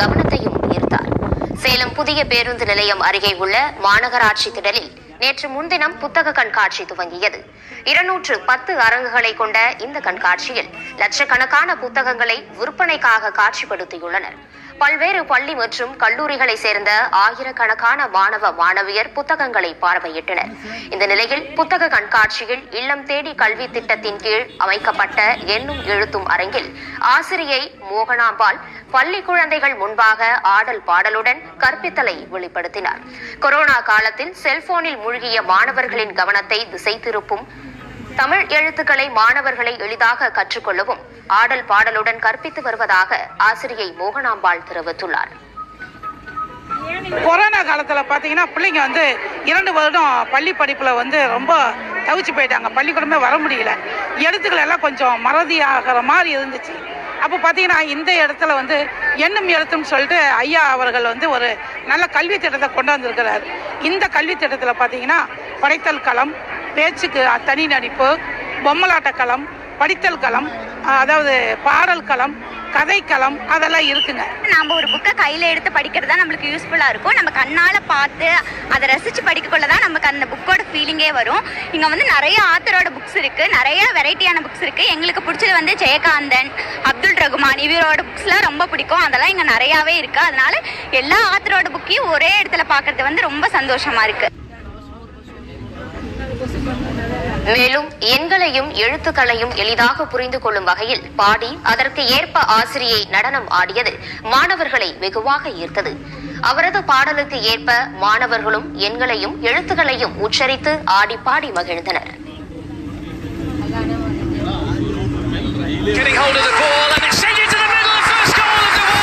கவனத்தையும் ஈர்த்தார் சேலம் புதிய பேருந்து நிலையம் அருகே உள்ள மாநகராட்சி திடலில் நேற்று முன்தினம் புத்தக கண்காட்சி துவங்கியது. இருநூற்று பத்து அரங்குகளை கொண்ட இந்த கண்காட்சியில் லட்சக்கணக்கான புத்தகங்களை விற்பனைக்காக காட்சிப்படுத்தியுள்ளனர். பல்வேறு பள்ளி மற்றும் கல்லூரிகளை சேர்ந்த ஆயிரக்கணக்கான மாணவ மாணவியர் புத்தகங்களை பார்வையிட்டனர். இந்த நிலையில் புத்தக கண்காட்சியில் இல்லம் தேடி கல்வி திட்டத்தின் கீழ் அமைக்கப்பட்ட எண்ணும் எழுத்தும் அரங்கில் ஆசிரியை மோகனாம்பாள் பள்ளி குழந்தைகள் முன்பாக ஆடல் பாடலுடன் கற்பித்தலை வெளிப்படுத்தினார். கொரோனா காலத்தில் செல்போனில் மூழ்கிய மாணவர்களின் கவனத்தை திசை திருப்பும் தமிழ் எழுத்துக்களை மாணவர்களை எளிதாக கற்றுக்கொள்ளவும் ஆடல் பாடலுடன் கற்பித்து வருவதாக ஆசிரியை மோகனாம்பாள் தெரிவித்துள்ளார். கொரோனா காலத்தில் பார்த்தீங்கன்னா பிள்ளைங்க வந்து இரண்டு வருடம் பள்ளி படிப்பில் வந்து ரொம்ப தவிச்சு போயிட்டாங்க. பள்ளிக்கூடமே வர முடியல. எழுத்துக்கள் எல்லாம் கொஞ்சம் மறதியாகிற மாதிரி இருந்துச்சு. அப்போ பார்த்தீங்கன்னா இந்த இடத்துல வந்து எண்ணும் எழுத்துன்னு சொல்லிட்டு ஐயா அவர்கள் வந்து ஒரு நல்ல கல்வி திட்டத்தை கொண்டு வந்திருக்கிறார். இந்த கல்வி திட்டத்தில் பார்த்தீங்கன்னா படைத்தல் களம் பேச்சுக்கு தனி நடிப்பு பொம்மலாட்ட களம் படித்தல் களம் அதாவது பாடல் களம் கதைக்களம் அதெல்லாம் இருக்குங்க. நாம ஒரு புக்கை கையில எடுத்து படிக்கிறது தான் நம்மளுக்கு யூஸ்ஃபுல்லா இருக்கும். நம்ம கண்ணால பார்த்து அதை ரசிச்சு படிக்கக்குள்ள தான் நமக்கு அந்த புக்கோட ஃபீலிங்கே வரும். இங்க வந்து நிறைய ஆத்தரோட புக்ஸ் இருக்கு. நிறைய வெரைட்டியான புக்ஸ் இருக்கு. எங்களுக்கு பிடிச்சது வந்து ஜெயகாந்தன் அப்துல் ரகுமான் இவரோட புக்ஸ்லாம் ரொம்ப பிடிக்கும். அதெல்லாம் இங்க நிறையாவே இருக்கு. அதனால எல்லா ஆத்தரோட புக்கையும் ஒரே இடத்துல பார்க்குறது வந்து ரொம்ப சந்தோஷமா இருக்கு. மேலும் எண்களையும் எழுத்துக்களையும் எளிதாக புரிந்து கொள்ளும் வகையில் பாடி அதற்கு ஏற்ப ஆசிரியை நடனம் ஆடியது மாணவர்களை வெகுவாக ஈர்த்தது. அவரது பாடலுக்கு ஏற்ப மாணவர்களும் எண்களையும் எழுத்துக்களையும் உச்சரித்து ஆடி பாடி மகிழ்ந்தனர்.